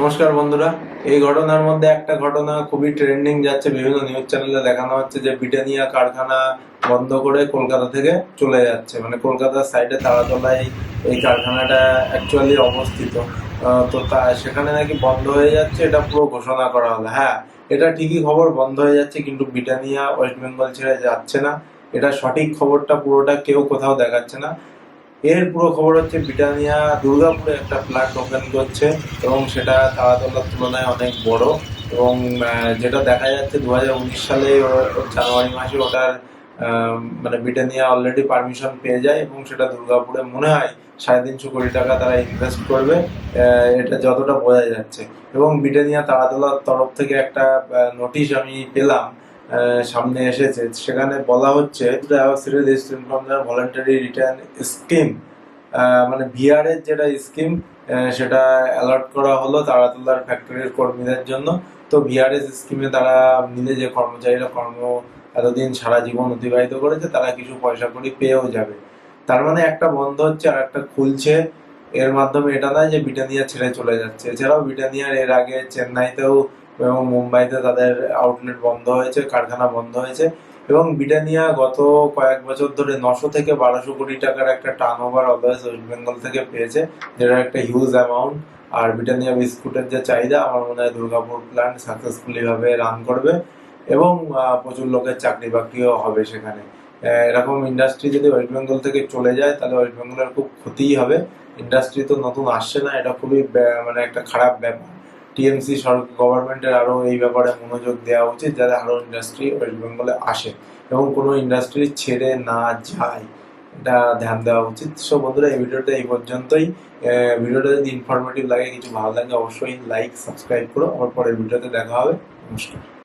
নমস্কার বন্ধুরা। এই ঘটনার মধ্যে একটা ঘটনা খুবই ট্রেন্ডিং যাচ্ছে, বিভিন্ন নিউজ চ্যানেলে দেখানো হচ্ছে যে ব্রিটানিয়া কারখানা বন্ধ করে কলকাতা থেকে চলে যাচ্ছে। মানে কলকাতার সাইডে তারাতলায় এই কারখানাটা অ্যাকচুয়ালি অবস্থিত। তো তা, সেখানে নাকি বন্ধ হয়ে যাচ্ছে, এটা পুরো ঘোষণা করা হলো। হ্যাঁ এটা ঠিকই খবর, বন্ধ হয়ে যাচ্ছে, কিন্তু ব্রিটানিয়া, ওয়েস্ট বেঙ্গল ছেড়ে যাচ্ছে না। এটা সঠিক খবরটা পুরোটা কেউ কোথাও দেখাচ্ছে না। এর পুরো খবর হচ্ছে ব্রিটানিয়া দুর্গাপুরে একটা প্ল্যান্ট ওপেন করছে এবং সেটা তারাতলার তুলনায় অনেক বড় এবং যেটা দেখা যাচ্ছে দু হাজার উনিশ সালে জানুয়ারি মাসে ওটার মানে ব্রিটানিয়া অলরেডি পারমিশন পেয়ে যায় এবং সেটা দুর্গাপুরে মনে হয় সাড়ে তিনশো কোটি টাকা তারা ইনভেস্ট করবে এটা যতটা বোঝা যাচ্ছে। এবং ব্রিটানিয়া তারাতলার তরফ থেকে একটা নোটিশ আমি পেলাম সামনে এসেছে। সেখানে বলা হচ্ছে ভলেন্টারি রিটার্ন স্কিম মানে ভিআর এর যেটা স্কিম সেটা অ্যালার্ট করা হলো তারাতলার ফ্যাক্টরির কর্মীদের জন্য। তো ভিআরএস স্কিমে তারা মিলে যে কর্মচারীরা কর্ম এতদিন সারা জীবন অতিবাহিত করেছে, তারা কিছু পয়সা করি পেয়েও যাবে। তার মানে একটা বন্ধ হচ্ছে আর একটা খুলছে। এর মাধ্যমে এটা নয় যে ব্রিটানিয়া ছেড়ে চলে যাচ্ছে। এছাড়াও ব্রিটানিয়ার এর আগে চেন্নাইতেও এবং মুম্বাইতে তাদের আউটলেট বন্ধ হয়েছে, কারখানা বন্ধ হয়েছে এবং ব্রিটানিয়া গত কয়েক বছর ধরে নশো থেকে বারোশো কোটি টাকার একটা turn over always West Bengal থেকে পেয়েছে যেটা একটা হিউজ অ্যামাউন্ট আর ব্রিটানিয়া বিস্কুটের যে চাহিদা, আমার মনে হয় দুর্গাপুর প্ল্যান্ট সাকসেসফুলি ভাবে রান করবে এবং প্রচুর লোকের চাকরি বাকরিও হবে সেখানে। এরকম ইন্ডাস্ট্রি যদি ওয়েস্ট বেঙ্গল থেকে চলে যায়, তাহলে ওয়েস্ট বেঙ্গলের খুব ক্ষতিই হবে। ইন্ডাস্ট্রি তো নতুন আসছে না, এটা খুবই মানে একটা খারাপ ব্যাপার। টিএমসি সরকার গভর্নমেন্টের আরও এই ব্যাপারে মনোযোগ দেওয়া উচিত যাতে আরও ইন্ডাস্ট্রি ওয়েস্ট বেঙ্গলে আসে এবং কোনো ইন্ডাস্ট্রি ছেড়ে না যায়। এটা ধ্যান দেওয়া উচিত। সো বন্ধুরা, এই ভিডিওটা এই পর্যন্তই। ভিডিওটা যদি ইনফরমেটিভ লাগে, কিছু ভালো লাগে, অবশ্যই লাইক সাবস্ক্রাইব করো। আমার পরের ভিডিওতে দেখা হবে। নমস্কার।